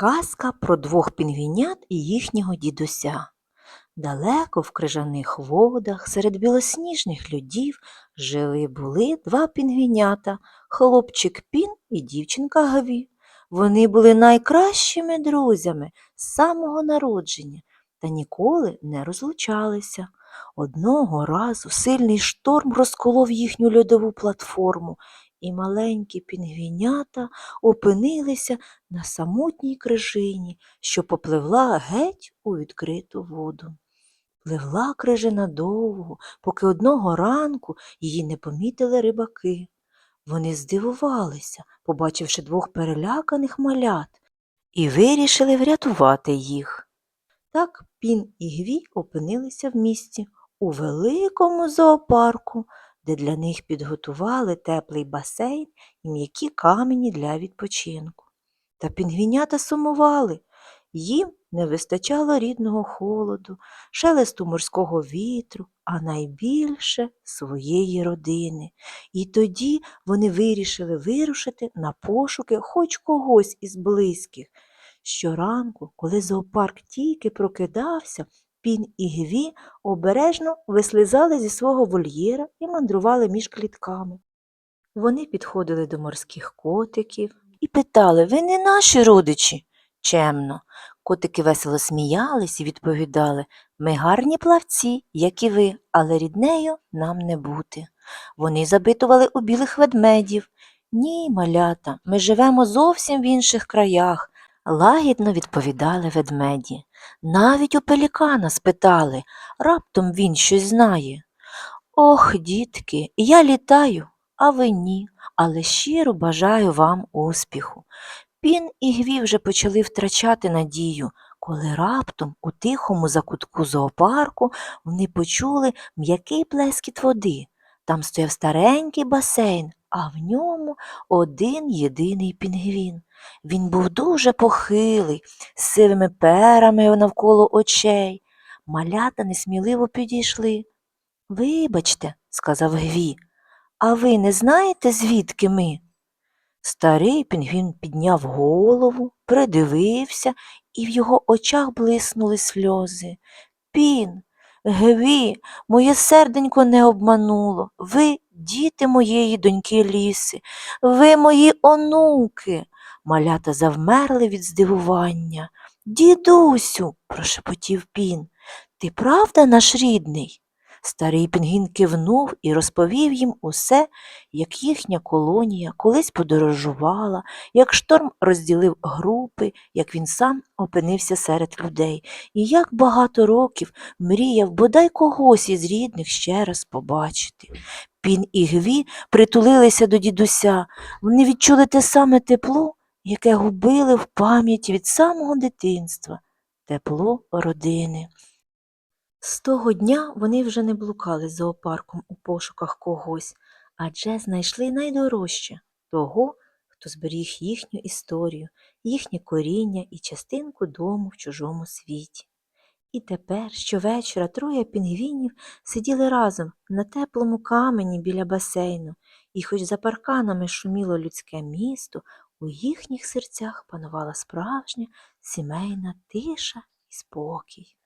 Казка про двох пінгвінят і їхнього дідуся. Далеко в крижаних водах серед білосніжних льодів жили були два пінгвінята хлопчик Пін і дівчинка Гаві. Вони були найкращими друзями з самого народження та ніколи не розлучалися. Одного разу сильний шторм розколов їхню льодову платформу, і маленькі пінгвінята опинилися на самотній крижині, що попливла геть у відкриту воду. Пливла крижина довго, поки одного ранку її не помітили рибаки. Вони здивувалися, побачивши двох переляканих малят, і вирішили врятувати їх. Так Пін і Гві опинилися в місті у великому зоопарку, де для них підготували теплий басейн і м'які камені для відпочинку. Та пінгвінята сумували. Їм не вистачало рідного холоду, шелесту морського вітру, а найбільше своєї родини. І тоді вони вирішили вирушити на пошуки хоч когось із близьких. Щоранку, коли зоопарк тільки прокидався, Пін і Гві обережно вислизали зі свого вольєра і мандрували між клітками. Вони підходили до морських котиків і питали Ви не наші родичі? Чемно. Котики весело сміялись і відповідали Ми гарні плавці, як і ви, але ріднею нам не бути. Вони запитували у білих ведмедів Ні, малята, ми живемо зовсім в інших краях, лагідно відповідали ведмеді. Навіть у пелікана спитали, раптом він щось знає. Ох, дітки, я літаю, а ви ні, але щиро бажаю вам успіху. Пін і Гві вже почали втрачати надію, коли раптом у тихому закутку зоопарку вони почули м'який плескіт води. Там стояв старенький басейн, а в ньому один єдиний пінгвін. Він був дуже похилий, з сивими перами навколо очей. Малята несміливо підійшли. Вибачте, сказав Гві, а ви не знаєте, звідки ми? Старий пінгвін підняв голову, придивився, і в його очах блиснули сльози. Пін, Гві, моє серденько не обмануло. Ви діти моєї доньки ліси, ви мої онуки. Малята завмерли від здивування. Дідусю, прошепотів пін, ти правда наш рідний? Старий пінгвін кивнув і розповів їм усе, як їхня колонія колись подорожувала, як шторм розділив групи, як він сам опинився серед людей, і як багато років мріяв бодай когось із рідних ще раз побачити. Пін і Гві притулилися до дідуся, вони відчули те саме тепло, яке губили в пам'яті від самого дитинства, тепло родини. З того дня вони вже не блукали зоопарком у пошуках когось, адже знайшли найдорожче того, хто зберіг їхню історію, їхнє коріння і частинку дому в чужому світі. І тепер щовечора троє пінгвінів сиділи разом на теплому камені біля басейну, і хоч за парканами шуміло людське місто, у їхніх серцях панувала справжня сімейна тиша і спокій.